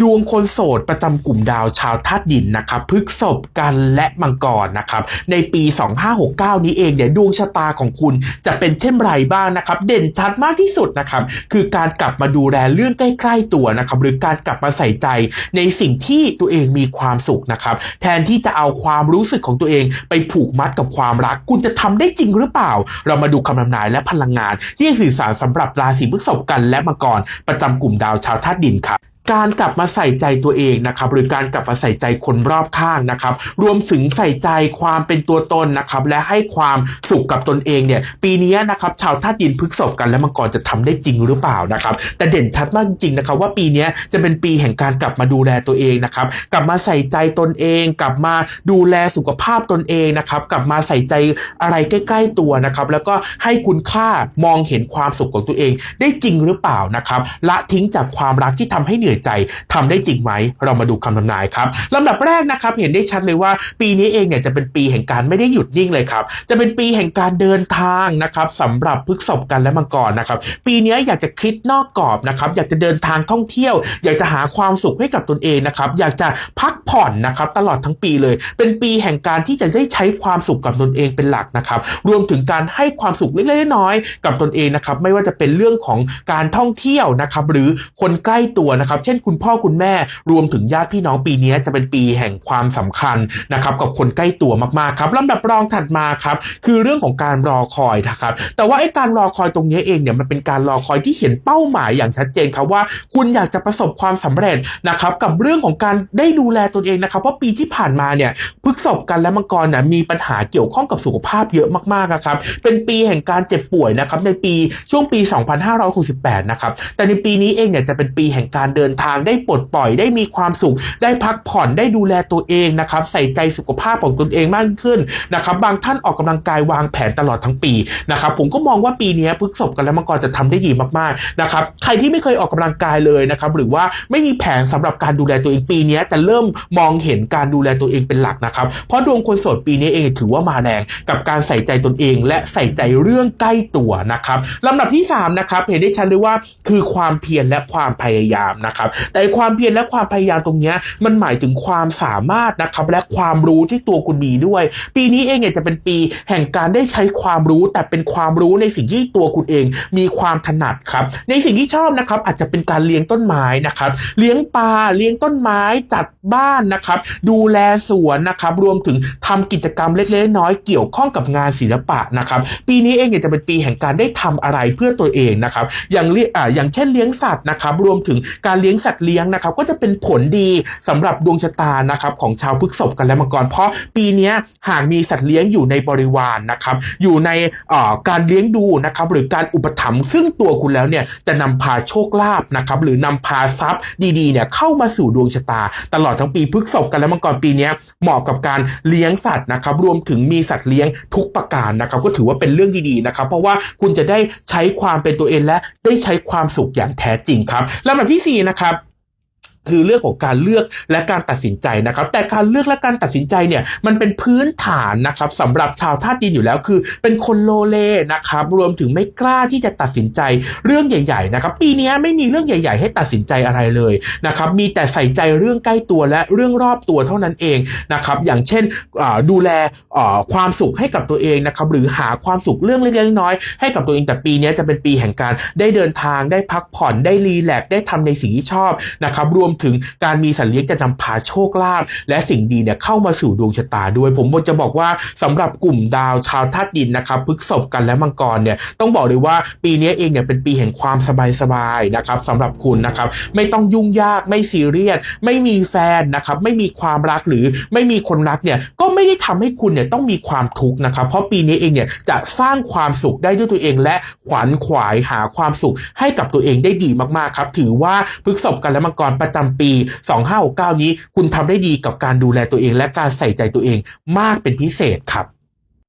ดวงคนโสดประจำกลุ่มดาวชาวธาตุดินนะครับพฤกษบกันและมังกรนะครับในปี 2569 นี้เองเนี่ยดวงชะตาของคุณจะเป็นเช่นไรบ้างนะครับ เด่นชัดมากที่สุดนะครับคือการกลับมาดูแลเรื่องใกล้ๆตัวนะครับหรือการกลับมาใส่ใจในสิ่งที่ตัวเองมีความสุขนะครับแทนที่จะเอาความรู้สึกของตัวเอง ไปผูกมัดกับความรัก คุณจะทำได้จริงหรือเปล่า เรามาดูคำนำนายและพลังงาน ที่สื่อสารสำหรับราศีพฤษภกันและมังกรประจำกลุ่มดาวชาวธาตุดินครับ การกลับมาใส่ใจตัวเองนะครับหรือการกลับมาใส่ใจคนรอบข้างนะครับรวมถึงใส่ใจความเป็นตัวตนนะครับและให้ความสุขกับตนเองเนี่ยปีนี้นะครับชาวธาตุดินพฤษภกันและมังกรจะทำได้จริงหรือเปล่านะครับแต่เด่นชัดมากจริงนะครับว่าปีนี้จะเป็นปีแห่งการกลับมาดูแลตัวเองนะครับกลับมาใส่ใจตนเอง กลับมาดูแลสุขภาพตนเองนะครับกลับมาใส่ใจอะไรใกล้ ๆตัวนะครับแล้วก็ให้คุณค่ามองเห็นความสุขของตัวเอง ได้จริงหรือเปล่านะครับละทิ้งจากความรักที่ทำให้เหนื่อยใจทำได้จริงไหม เรามาดูคำทำนายครับลำดับแรกนะครับเห็นได้ชัดเลยว่า ปีนี้เองเนี่ยจะเป็นปีแห่งการไม่ได้หยุดนิ่งเลยครับ จะเป็นปีแห่งการเดินทางนะครับสำหรับพฤกษบกันและมังกรนะครับ ปีนี้อยากจะคิดนอกกรอบนะครับ อยากจะเดินทางท่องเที่ยว อยากจะหาความสุขให้กับตนเองนะครับ อยากจะพักผ่อนนะครับ ตลอดทั้งปีเลย เป็นปีแห่งการที่จะได้ใช้ความสุขกับตนเองเป็นหลักนะครับ รวมถึงการให้ความสุขเล็กๆน้อยๆกับตนเองนะครับ ไม่ว่าจะเป็นเรื่องของการท่องเที่ยวนะครับ หรือคนใกล้ตัวนะครับเช่นคุณพ่อคุณแม่ รวมถึงญาติพี่น้องปีนี้จะเป็นปีแห่งความสำคัญนะครับกับคนใกล้ตัวมากๆครับลำดับรองถัดมาครับคือเรื่องของการรอคอยนะครับแต่ว่าไอ้การรอคอยตรงนี้เองเนี่ยมันเป็นการรอคอยที่เห็นเป้าหมายอย่างชัดเจนครับว่า คุณอยากจะประสบความสำเร็จนะครับกับเรื่องของการได้ดูแลตนเองนะครับเพราะปีที่ผ่านมาเนี่ยพฤกษบกันและมังกรเนี่ยมีปัญหาเกี่ยวข้องกับสุขภาพเยอะมากๆนะครับเป็นปีแห่งการเจ็บป่วยนะครับในปีช่วงปี 2568 นะครับแต่ในปีนี้เองเนี่ยจะเป็นปีแห่งการเดินทางได้ปลดปล่อยได้มีความสุข ได้พักผ่อนได้ดูแลตัวเองนะครับใส่ใจสุขภาพของตนเองมากขึ้นนะครับบางท่านออกกำลังกายวางแผนตลอดทั้งปีนะครับผมก็มองว่าปีนี้พฤกษบกันและมังกรจะทำได้ดีมากๆนะครับใครที่ไม่เคยออกกำลังกายเลยนะครับหรือว่าไม่มีแผนสำหรับการดูแลตัวเองปีนี้จะเริ่มมองเห็นการดูแลตัวเองเป็นหลักนะครับเพราะดวงคนโสดปีนี้เองถือว่ามาแรงกับการใส่ใจตนเอง และใส่ใจเรื่องใกล้ตัวนะครับลำดับที่สามนะครับเห็นได้ชัดเลยว่าคือความเพียรและความพยายามนะครับแต่ความเพียรและความพยายามตรงนี้มันหมายถึงความสามารถนะครับและความรู้ที่ตัวคุณมีด้วย ปีนี้เองเนี่ยจะเป็นปีแห่งการได้ใช้ความรู้แต่เป็นความรู้ในสิ่งที่ตัวคุณเองมีความถนัดครับในสิ่งที่ชอบนะครับอาจจะเป็นการเลี้ยงต้นไม้นะครับ เลี้ยงปลาเลี้ยงต้นไม้จัดบ้านนะครับ ดูแลสวนนะครับรวมถึงทำกิจกรรมเล็กๆน้อยเกี่ยวข้องกับงานศิลปะนะครับ ปีนี้เองเนี่ยจะเป็นปีแห่งการได้ทำอะไรเพื่อตัวเองนะครับ อย่างเลี้ยอ่าอย่างเช่นเลี้ยงสัตว์นะครับ รวมถึงการเลี้ยงสัตว์เลี้ยงนะครับก็จะเป็นผลดีสำหรับดวงชะตานะครับของชาวพฤกษภกันและมังกรเพราะปีนี้หากมีสัตว์เลี้ยงอยู่ในบริวารนะครับอยู่ในการเลี้ยงดูนะครับหรือการอุปถัมภ์ซึ่งตัวคุณแล้วเนี่ยจะนำพาโชคลาภนะครับหรือนำพาทรัพย์ดีๆเนี่ยเข้ามาสู่ดวงชะตา ตลอดทั้งปีพฤกษภกันและมังกรปีนี้เหมาะกับการเลี้ยงสัตว์นะครับรวมถึงมีสัตว์เลี้ยงทุกประการนะครับก็ถือว่าเป็นเรื่องดีๆนะครับเพราะว่าคุณจะได้ใช้ความเป็นตัวเองและได้ใช้ความสุขอย่างแท้จริงครับลำดับที่สี่นะครับคื คือเรื่องของการเลือกและการตัดสินใจนะครับ แต่การเลือกและการตัดสินใจเนี่ยมันเป็นพื้นฐานนะครับสำหรับชาวธาตุดินอยู่แล้วคือ เป็นคนโลเลนะครับรวมถึงไม่กล้าที่จะตัดสินใจเรื่องใหญ่ ๆ นะครับ ปีนี้ไม่มีเรื่องใหญ่ ๆ ให้ตัดสินใจอะไรเลยนะครับมีแต่ใส่ใจเรื่องใกล้ตัวและเรื่องรอบตัวเท่านั้นเองนะครับอย่างเช่นดูแลความสุขให้กับตัวเองนะครับหรือหาความสุขเรื่องเล็กๆน้อยๆให้กับตัวเองแต่ปีนี้จะเป็นปีแห่งการได้เดินทางได้พักผ่อนได้รีแลกซ์ได้ทำในสิ่งที่ชอบนะครับรวมถึงการมีสัตว์เลี้ยงจะนำพาโชคลาภและสิ่งดีเนี่ยเข้ามาสู่ดวงชะตาด้วย ผมจะบอกว่าสำหรับกลุ่มดาวชาวธาตุดินนะครับพฤกษภกันและมังกรเนี่ยต้องบอกเลยว่าปีนี้เองเนี่ยเป็นปีแห่งความสบายๆนะครับสำหรับคุณนะครับไม่ต้องยุ่งยากไม่ซีเรียสไม่มีแฟนนะครับไม่มีความรักหรือไม่มีคนรักเนี่ยก็ไม่ได้ทำให้คุณเนี่ยต้องมีความทุกข์นะครับ เพราะปีนี้เองเนี่ยจะสร้างความสุขได้ด้วยตัวเองและขวัญขวายหาความสุขให้กับตัวเองได้ดีมากๆครับถือว่าพฤกษภกันและมังกรประจำปี 2569 นี้ คุณทำได้ดีกับการดูแลตัวเอง และการใส่ใจตัวเองมากเป็นพิเศษครับ